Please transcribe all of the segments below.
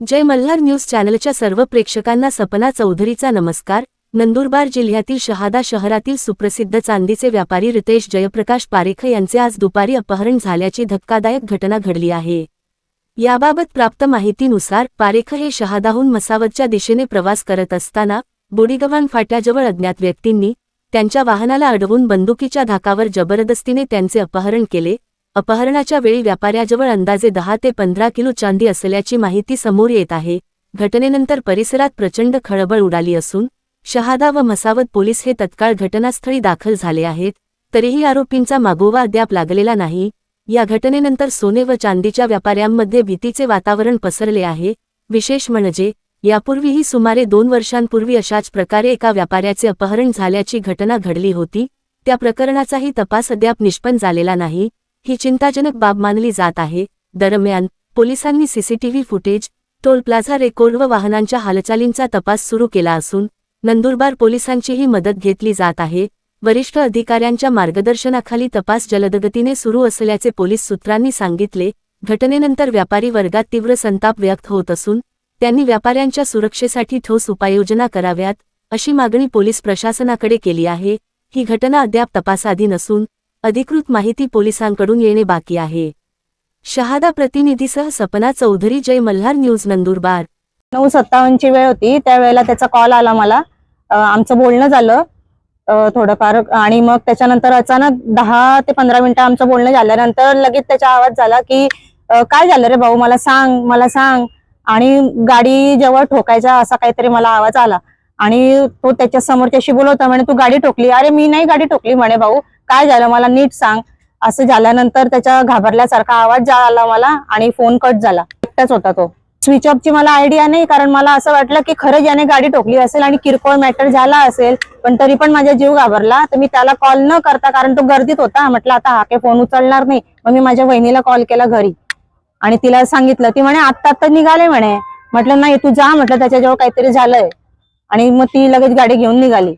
जय Malhar news चॅनलच्या सर्व प्रेक्षकांना सपना चौधरीचा नमस्कार. नंदुरबार जिल्ह्यातील शहादा शहरातील सुप्रसिद्ध चांदीचे व्यापारी रितेश जयप्रकाश पारेख यांचे आज दुपारी अपहरण झाल्याची धक्कादायक घटना घडली आहे. याबाबत प्राप्त माहितीनुसार पारेख हे शहादाहून मसावतच्या दिशेने प्रवास करत असताना बोडीगव्हाण फाट्याजवळ अज्ञात व्यक्तींनी त्यांच्या वाहनाला अडवून बंदुकीच्या धाकावर जबरदस्तीने त्यांचे अपहरण केले. अपहरणाच्या वेळी व्यापाऱ्याजवळ अंदाजे दहा ते पंधरा किलो चांदी असल्याची माहिती समोर येत आहे. घटनेनंतर परिसरात प्रचंड खळबळ उडाली असून शहादा व मसावत पोलीस हे तत्काळ घटनास्थळी दाखल झाले आहेत. तरीही आरोपींचा मागोवा अद्याप लागलेला नाही. या घटनेनंतर सोने व चांदीच्या व्यापाऱ्यांमध्ये भीतीचे वातावरण पसरले आहे. विशेष म्हणजे यापूर्वीही सुमारे दोन वर्षांपूर्वी अशाच प्रकारे एका व्यापाऱ्याचे अपहरण झाल्याची घटना घडली होती. त्या प्रकरणाचाही तपास अद्याप निष्पन्न झालेला नाही. ही चिंताजनक बाब मानली जात आहे. दरम्यान पोलिसांनी CCTV footage toll plaza record व वाहनांच्या हालचालींचा तपास सुरू केला असून नंदुरबार पोलिसांचीही मदत घेतली जात आहे. वरिष्ठ अधिकाऱ्यांच्या मार्गदर्शनाखाली तपास जलदगतीने सुरू असल्याचे पोलीस सूत्रांनी सांगितले. घटनेनंतर व्यापारी वर्गात तीव्र संताप व्यक्त होत असून त्यांनी व्यापाऱ्यांच्या सुरक्षेसाठी ठोस उपाययोजना कराव्यात अशी मागणी पोलीस प्रशासनाकडे केली आहे. ही घटना अद्याप तपासाधीन असून अधिकृत माहिती पोलिसांकडून येणे बाकी आहे. शहादा प्रतिनिधीसह सपना चौधरी जय मल्हार न्यूज नंदुरबार. नऊ सत्तावन्नची वेळ होती त्यावेळेला त्याचा कॉल आला मला. आमचं बोलणं झालं. थोडंफार आणि मग त्याच्यानंतर अचानक दहा ते पंधरा मिनिटं आमचं बोलणं झाल्यानंतर लगेच त्याचा आवाज झाला की काय झालं रे भाऊ? मला सांग मला सांग. आणि गाडी जेव्हा ठोकायचा असा काहीतरी मला आवाज आला. आणि तो त्याच्या समोरच्याशी बोलवता म्हणे तू गाडी ठोकली. अरे मी नाही गाडी ठोकली म्हणे भाऊ. काय झालं मला नीट सांग. असं झाल्यानंतर त्याच्या घाबरल्यासारखा आवाज आला मला आणि फोन कट झाला. एकटाच होता तो. स्विच ऑफची मला आयडिया नाही कारण मला असं वाटलं की खरंच याने गाडी ठोकली असेल आणि किरकोळ मॅटर झाला असेल पण तरी पण माझा जीव घाबरला तर मी त्याला कॉल न करता कारण तो गर्दीत होता म्हटलं आता हा काही फोन उचलणार नाही मग मी माझ्या वहिनीला कॉल केला घरी. आणि तिला सांगितलं ती म्हणे आत्ता आत्ता निघाले म्हणे. म्हटलं नाही तू जा म्हटलं त्याच्याजवळ काहीतरी झालंय. आणि मग ती लगेच गाडी घेऊन निघाली.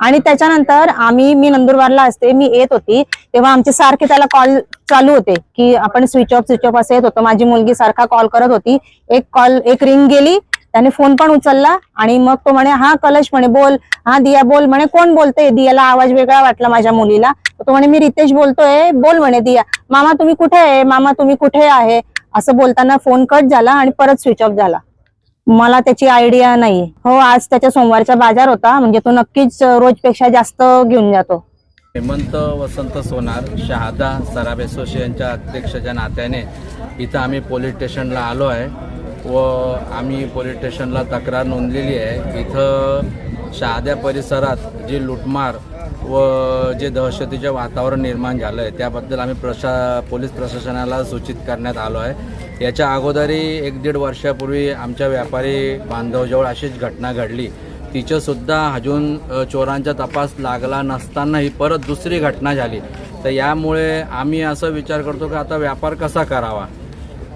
आणि त्याच्यानंतर आम्ही मी नंदुरबारला असते मी येत होती तेव्हा आमचे सारखे त्याला कॉल चालू होते की आपण स्विच ऑफ स्विच ऑफ असं येत होतो. माझी मुलगी सारखा कॉल करत होती. एक कॉल एक रिंग गेली त्याने फोन पण उचलला आणि मग तो म्हणे हा कलश म्हणे बोल हा दिया बोल म्हणे कोण बोलते दियाला आवाज वेगळा वाटला माझ्या मुलीला. तो म्हणे मी रितेश बोलतोय. बोल म्हणे दिया. मामा तुम्ही कुठे आहे? मामा तुम्ही कुठे आहे? असं बोलताना फोन कट झाला आणि परत स्विच ऑफ झाला. मला त्याची आयडिया नाही हो आज त्याच्या सोमवारचा बाजार होता म्हणजे तो नक्कीच रोजपेक्षा जास्त घेऊन जातो. हेमंत वसंत सोनार शहादा सराब असोसिएशनच्या अध्यक्षाच्या नात्याने इथं आम्ही पोलीस स्टेशनला आलो आहे व आम्ही पोलीस स्टेशनला तक्रार नोंदलेली आहे. इथं शहाद्या परिसरात जी लुटमार व जे दहशतीचे वातावरण निर्माण झालं आहे त्याबद्दल आम्ही प्रशा पोलीस प्रशासनाला सूचित करण्यात आलो आहे. याच्या अगोदरही एक दीड वर्षापूर्वी आमच्या व्यापारी बांधवजवळ अशीच घटना घडली. तिचंसुद्धा अजून चोरांचा तपास लागला नसताना ही परत दुसरी घटना झाली. तर यामुळे आम्ही असं विचार करतो की आता व्यापार कसा करावा?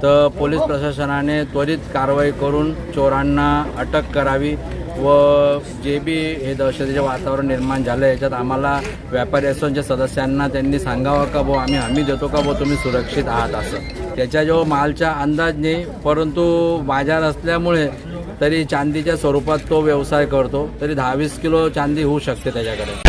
तर पोलीस प्रशासनाने त्वरित कारवाई करून चोरांना अटक करावी. व जे बी हे दहशतीचे वातावरण निर्माण झालं याच्यात आम्हाला व्यापारी असोच्या सदस्यांना त्यांनी सांगावं का भाऊ आम्ही हमी देतो का भाऊ तुम्ही सुरक्षित आहात असं. त्याच्या जो मालच्या अंदाज नाही परंतु बाजार असल्यामुळे तरी चांदीच्या स्वरूपात तो व्यवसाय करतो तरी दहावीस किलो चांदी होऊ शकते त्याच्याकडे.